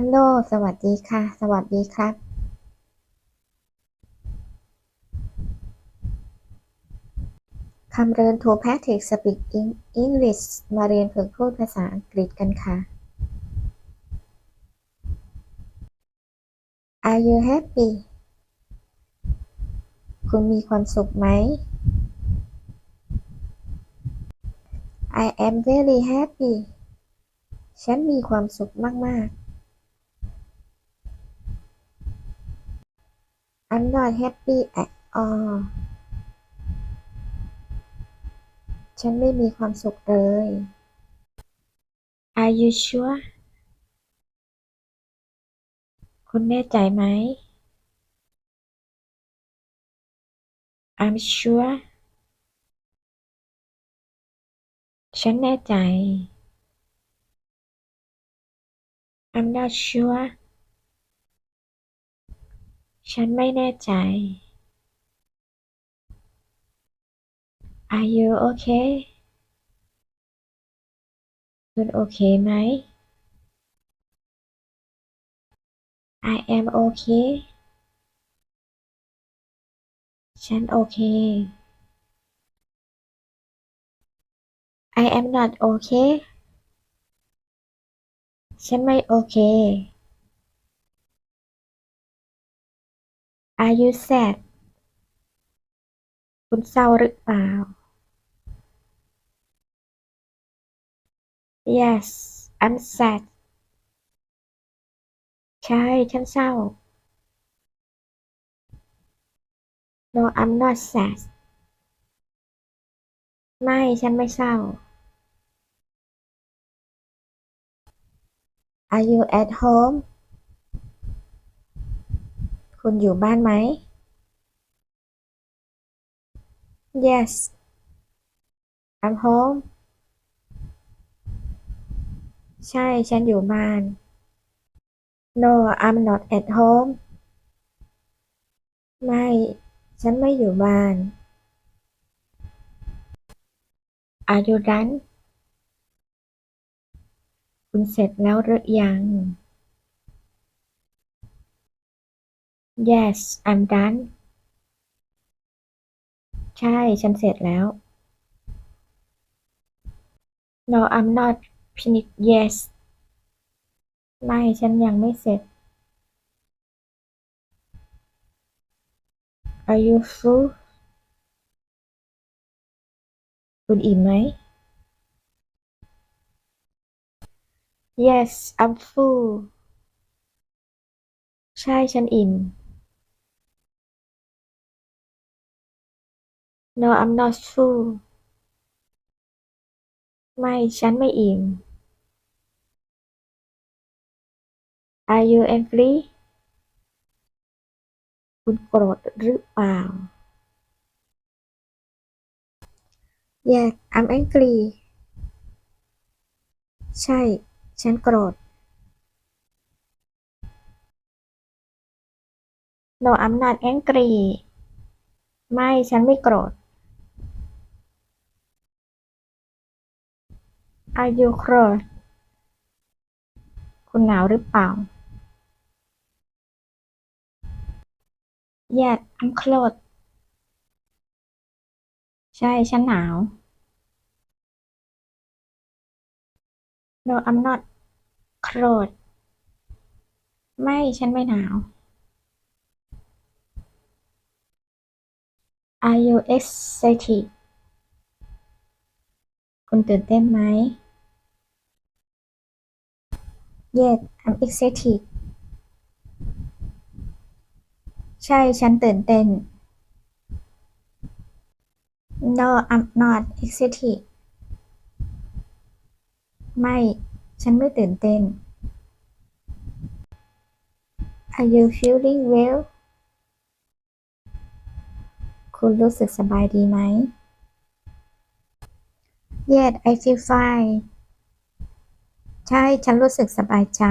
ฮัลโหล สวัสดีค่ะ สวัสดีครับ คำเรียน To Practice Speak English มาเรียนฝึกพูดภาษาอังกฤษกันค่ะ Are you happy คุณมีความสุขไหม I am very happy ฉันมีความสุขมาก ๆ I'm not happy at all ฉันไม่มีความสุขเลย Are you sure คุณแน่ใจไหม I'm sure ฉันแน่ใจ I'm not sure ฉันไม่แน่ใจ Are you okay คุณโอเคไหม I am okay ฉันโอเค I am not okay ฉันไม่โอเค Are you sad คุณเศร้าหรือเปล่า Yes I'm sad ใช่ ฉันเศร้า No I'm not sad ไม่ ฉันไม่เศร้า Are you at home คุณอยู่บ้านไหม Yes I'm home ใช่ ฉันอยู่บ้าน No I'm not at home ไม่ ฉันไม่อยู่บ้าน Are you done คุณเสร็จแล้วหรือยัง Yes I'm done ใช่ ฉันเสร็จแล้ว No I'm not finished yet ไม่ ฉันยังไม่เสร็จ Are you full คุณอิ่มไหม Yes I'm full ใช่ ฉันอิ่ม No I'm not full ไม่ฉันไม่อิ่ม Are you angry คุณโกรธหรือเปล่า Yes I'm angry ใช่ ฉันโกรธ No I'm not angry ไม่ ฉันไม่โกรธ Are you cold คุณหนาวหรือเปล่า Yes I'm cold ใช่ ฉันหนาว No I'm not cold ไม่ ฉันไม่หนาว Are you excited คุณตื่นเต้นไหม Yes I'm excited ใช่ ฉันตื่นเต้น No I'm not excited ไม่ ฉันไม่ตื่นเต้น Are you feeling well คุณรู้สึกสบายดีไหม Yes I feel fine ใช่ ฉันรู้สึกสบายใจ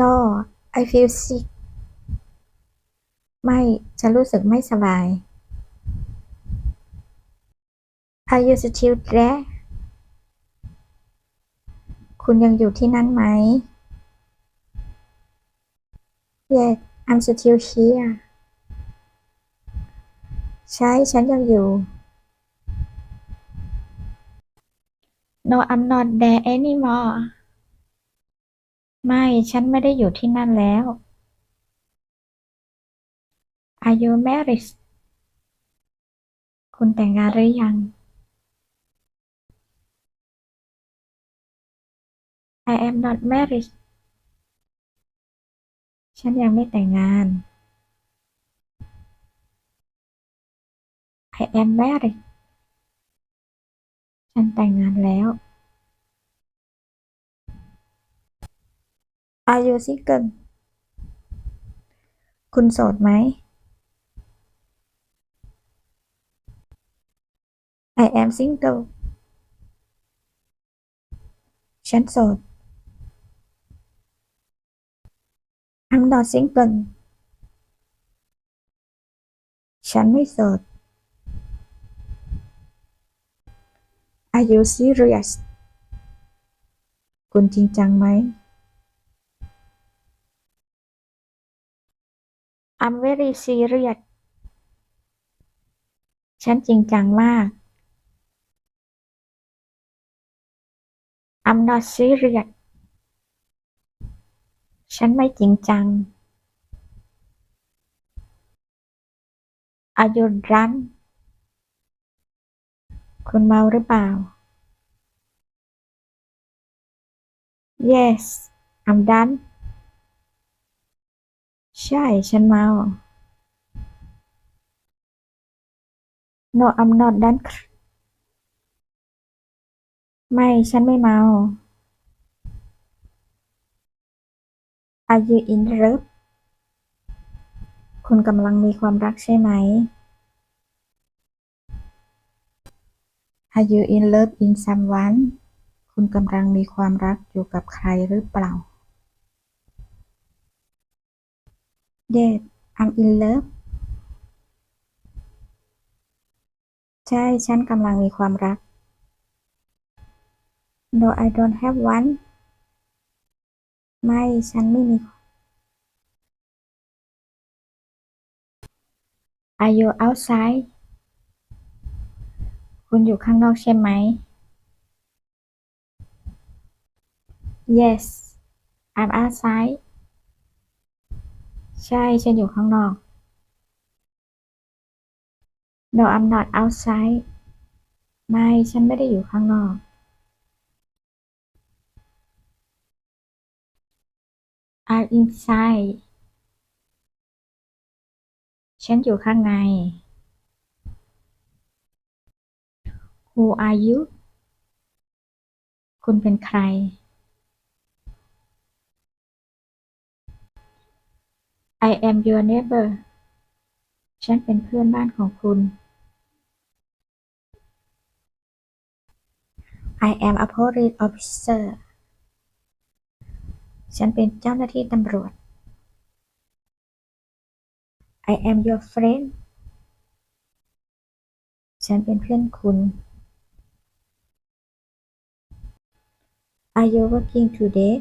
No I feel sick ไม่ ฉันรู้สึกไม่สบาย Are you still there คุณยังอยู่ที่นั่นไหม Yes I'm still here ใช่ ฉันยังอยู่ No I'm not there anymore ไม่ ฉันไม่ได้อยู่ที่นั่นแล้ว Are you married คุณแต่งงานหรือยัง I am not married ฉันยังไม่แต่งงาน I am married ฉันแต่งงานแล้ว Are you single คุณโสดไหม I am single ฉันโสด I'm not single ฉันไม่โสด Are you serious คุณจริงจังไหม I'm very serious ฉันจริงจังมาก I'm not serious ฉันไม่จริงจัง Are you drunk คุณเมาหรือเปล่า Yes I'm done ใช่ ฉันเมา No I'm not drunk ไม่ ฉันไม่เมา Are you in love คุณกำลังมีความรักใช่ไหม Are you in love in someone คุณกำลังมีความรักอยู่กับใครหรือเปล่า Yes I'm in love ใช่ ฉันกำลังมีความรัก No I don't have one ไม่ ฉันไม่มี Are you outside คุณอยู่ข้างนอกใช่ไหม Yes I'm outside ใช่ ฉันอยู่ข้างนอก No I'm not outside ไม่ ฉันไม่ได้อยู่ข้างนอก I'm inside ฉันอยู่ข้างใน Who are you คุณเป็นใคร I am your neighbor ฉันเป็นเพื่อนบ้านของคุณ I am a police officer ฉันเป็นเจ้าหน้าที่ตำรวจ I am your friend ฉันเป็นเพื่อนคุณ Are you working today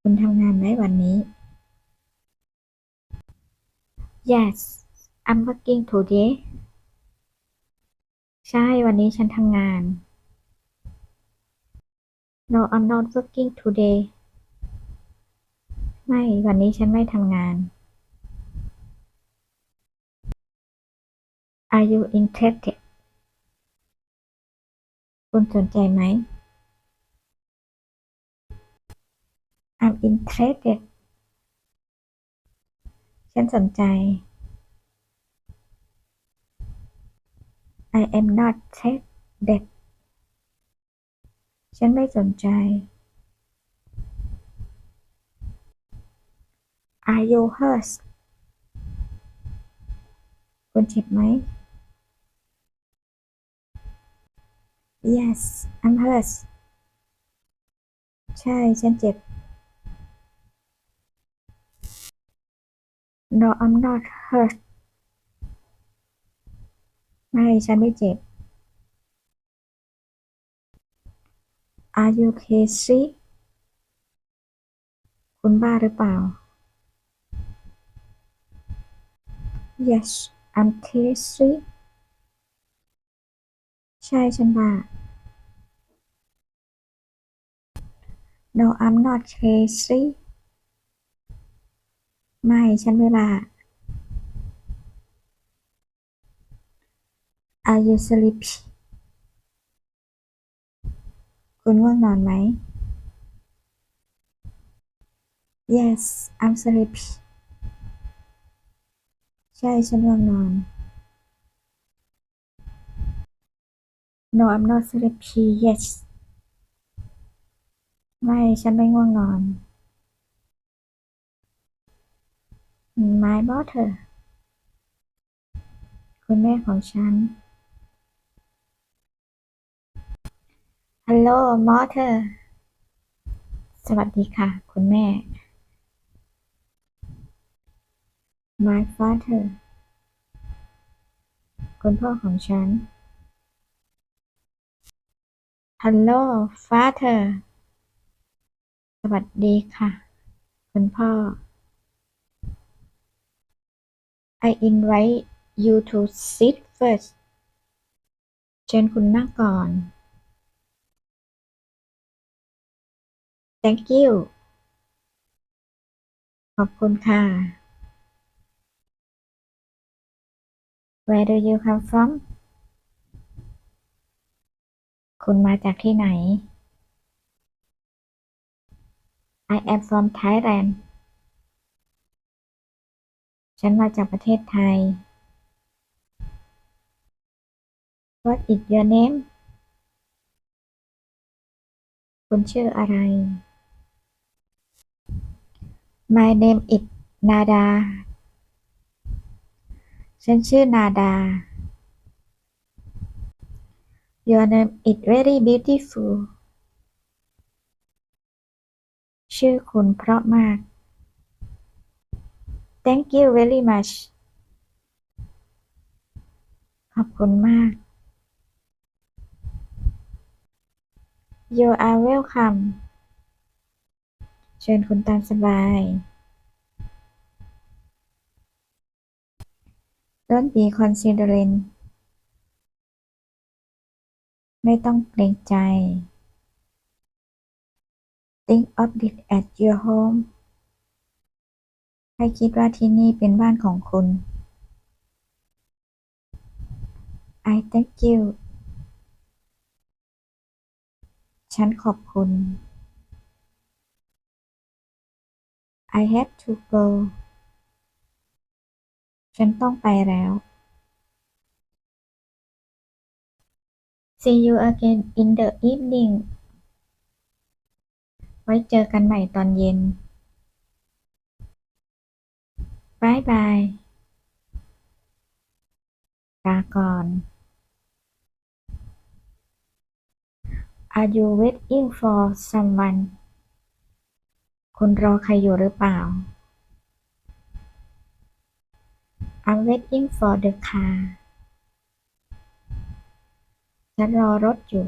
คุณทำงานไหมวันนี้ Yes I'm working today ใช่ วันนี้ฉันทำงาน No I'm not working today ไม่ วันนี้ฉันไม่ทำงาน Are you interested คุณสนใจไหม I'm interested ฉันสนใจ I am not interested ฉันไม่สนใจ Are you hurt คุณเจ็บไหม Yes I'm hurt ใช่ฉันเจ็บ No I'm not hurt ไม่ฉันไม่เจ็บ Are you crazy คุณบ้าหรือเปล่า Yes I'm crazy ใช่ฉันบ้า No I'm not crazy ไม่ฉันไม่บ้า Are you sleepy คุณง่วงนอนไหม Yes I'm sleepy ใช่ฉันง่วงนอน No I'm not sleepy Yes ไม่ ฉันไม่ง่วงนอน My mother คุณแม่ของฉัน Hello mother สวัสดีค่ะ คุณแม่ My father คุณพ่อของฉัน Hello father สวัสดีค่ะ คุณพ่อ I invite you to sit first เชิญคุณนั่งก่อน Thank you ขอบคุณค่ะ Where do you come from คุณมาจากที่ไหน I am from Thailand ฉันมาจากประเทศไทย What is your name คุณชื่ออะไร My name is Nada ฉันชื่อนาดา Your name is very beautiful ชื่อคุณเพราะมาก Thank you very much ขอบคุณมาก You are welcome เชิญคุณตามสบาย Don't be considerate ไม่ต้องเกรงใจ Think of it as your home ให้คิดว่าที่นี่เป็นบ้านของคุณ I thank you ฉันขอบคุณ I have to go ฉันต้องไปแล้ว See you again in the evening ไว้เจอกันใหม่ตอนเย็นบายบายลาก่อน Are you waiting for someone คุณรอใครอยู่หรือเปล่า I'm waiting for the car ฉันรอรถอยู่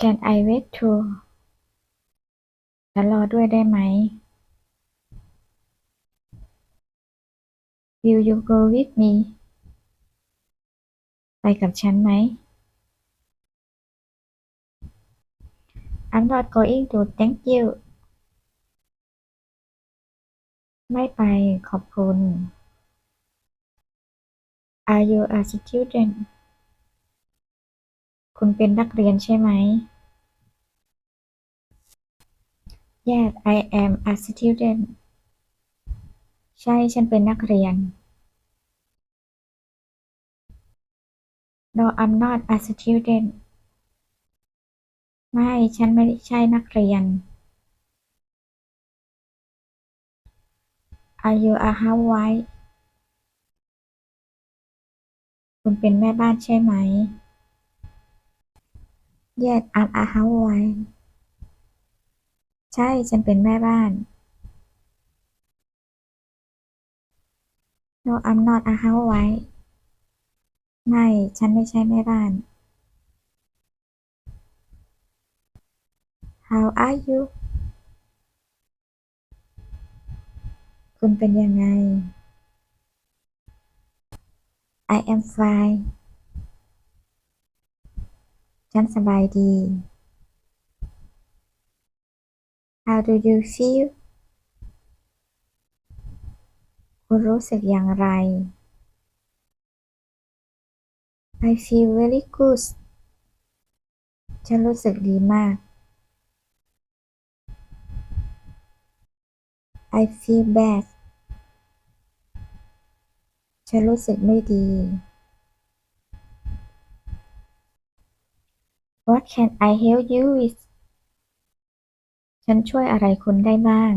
Can I wait too ฉันรอด้วยได้ไหม Will you go with me ไปกับฉันไหม I'm not going to thank you ไม่ไปขอบคุณ Are you a student คุณเป็นนักเรียนใช่ไหม Yes I am a student ใช่ ฉันเป็นนักเรียน No I'm not a student ไม่ ฉันไม่ใช่นักเรียน Are you a housewife คุณเป็นแม่บ้านใช่ไหม Yes I'm a housewife ใช่ ฉันเป็นแม่บ้าน No I'm not a housewife ไม่ ฉันไม่ใช่แม่บ้าน How are you คุณเป็นยังไง I am fine ฉันสบายดี How do you feel คุณรู้สึกอย่างไร I feel very good ฉันรู้สึกดีมาก I feel bad ฉันรู้สึกไม่ดี What can I help you with ฉันช่วยอะไรคุณได้บ้าง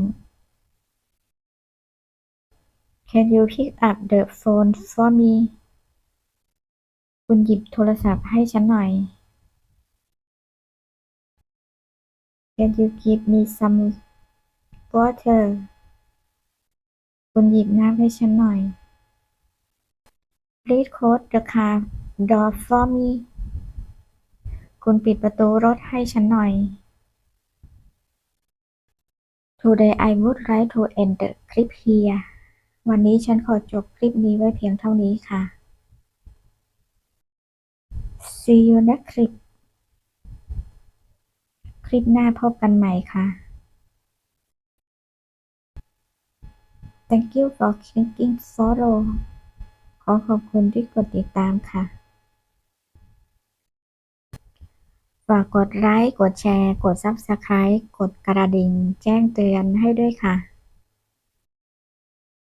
Can you pick up the phone for me คุณหยิบโทรศัพท์ให้ฉันหน่อย Can you give me some water คุณหยิบน้ำให้ฉันหน่อย Please close the car door for me คุณปิดประตูรถให้ฉันหน่อย Today I would like to end the clip here วันนี้ฉันขอจบคลิปนี้ไว้เพียงเท่านี้ค่ะ See you next clip คลิปหน้าพบกันใหม่ค่ะ Thank you for clicking follow ขอขอบคุณที่กดติดตามค่ะ ฝากกดไลค์ กดแชร์ กด Subscribe กดกระดิ่ง แจ้งเตือนให้ด้วยค่ะ